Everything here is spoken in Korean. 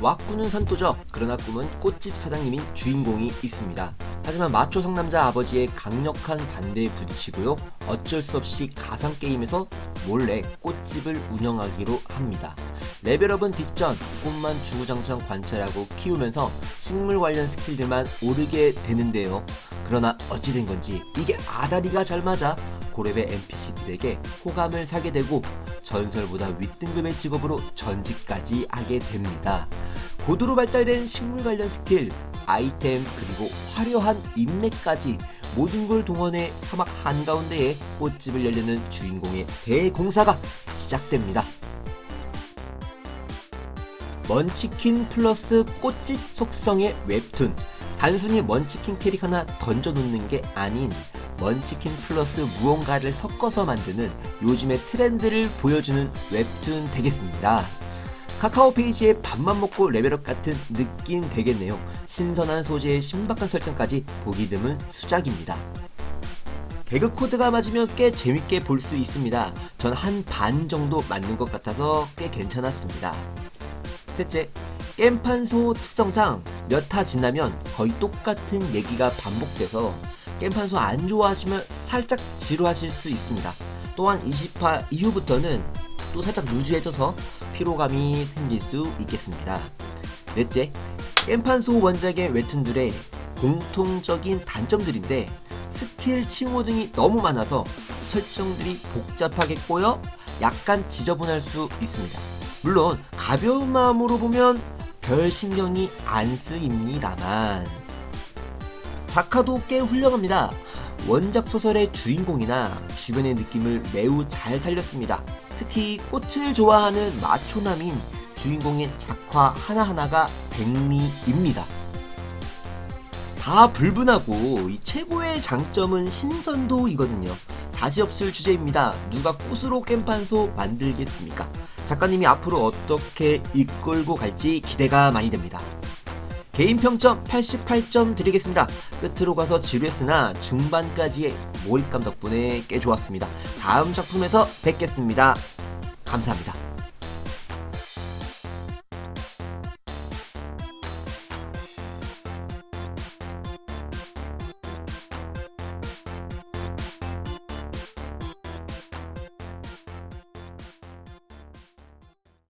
왁구는 산토죠. 그러나 꿈은 꽃집 사장님인 주인공이 있습니다. 하지만 마초 상남자 아버지의 강력한 반대에 부딪히고요. 어쩔 수 없이 가상 게임에서 몰래 꽃집을 운영하기로 합니다. 레벨업은 뒷전, 꽃만 주구장창 관찰하고 키우면서 식물 관련 스킬들만 오르게 되는데요. 그러나 어찌된 건지 이게 아다리가 잘 맞아 고렙의 NPC들에게 호감을 사게 되고 전설보다 윗등급의 직업으로 전직까지 하게 됩니다. 고도로 발달된 식물 관련 스킬, 아이템 그리고 화려한 인맥까지 모든 걸 동원해 사막 한가운데에 꽃집을 열려는 주인공의 대공사가 시작됩니다. 먼치킨 플러스 꽃집 속성의 웹툰 단순히 먼치킨 캐릭 하나 던져놓는 게 아닌 먼치킨 플러스 무언가를 섞어서 만드는 요즘의 트렌드를 보여주는 웹툰 되겠습니다. 카카오 페이지에 밥만 먹고 레벨업 같은 느낌 되겠네요. 신선한 소재의 신박한 설정까지 보기 드문 수작입니다. 개그 코드가 맞으면 꽤 재밌게 볼 수 있습니다. 전 한 반 정도 맞는 것 같아서 꽤 괜찮았습니다. 셋째, 겜판소 특성상 몇 타 지나면 거의 똑같은 얘기가 반복돼서 겜판소 안 좋아하시면 살짝 지루하실 수 있습니다. 또한 20화 이후부터는 또 살짝 루즈해져서 피로감이 생길 수 있겠습니다. 넷째, 겜판소 원작의 웹툰들의 공통적인 단점들인데 스킬 칭호 등이 너무 많아서 설정들이 복잡하게 꼬여 약간 지저분할 수 있습니다. 물론 가벼운 마음으로 보면 별 신경이 안 쓰입니다만 작화도 꽤 훌륭합니다. 원작 소설의 주인공이나 주변의 느낌을 매우 잘 살렸습니다. 특히 꽃을 좋아하는 마초남인 주인공의 작화 하나하나가 백미입니다. 다 불분하고 이 최고의 장점은 신선도이거든요. 다시 없을 주제입니다. 누가 꽃으로 겜판소 만들겠습니까? 작가님이 앞으로 어떻게 이끌고 갈지 기대가 많이 됩니다. 개인 평점 88점 드리겠습니다. 끝으로 가서 지루했으나 중반까지의 몰입감 덕분에 꽤 좋았습니다. 다음 작품에서 뵙겠습니다. 감사합니다.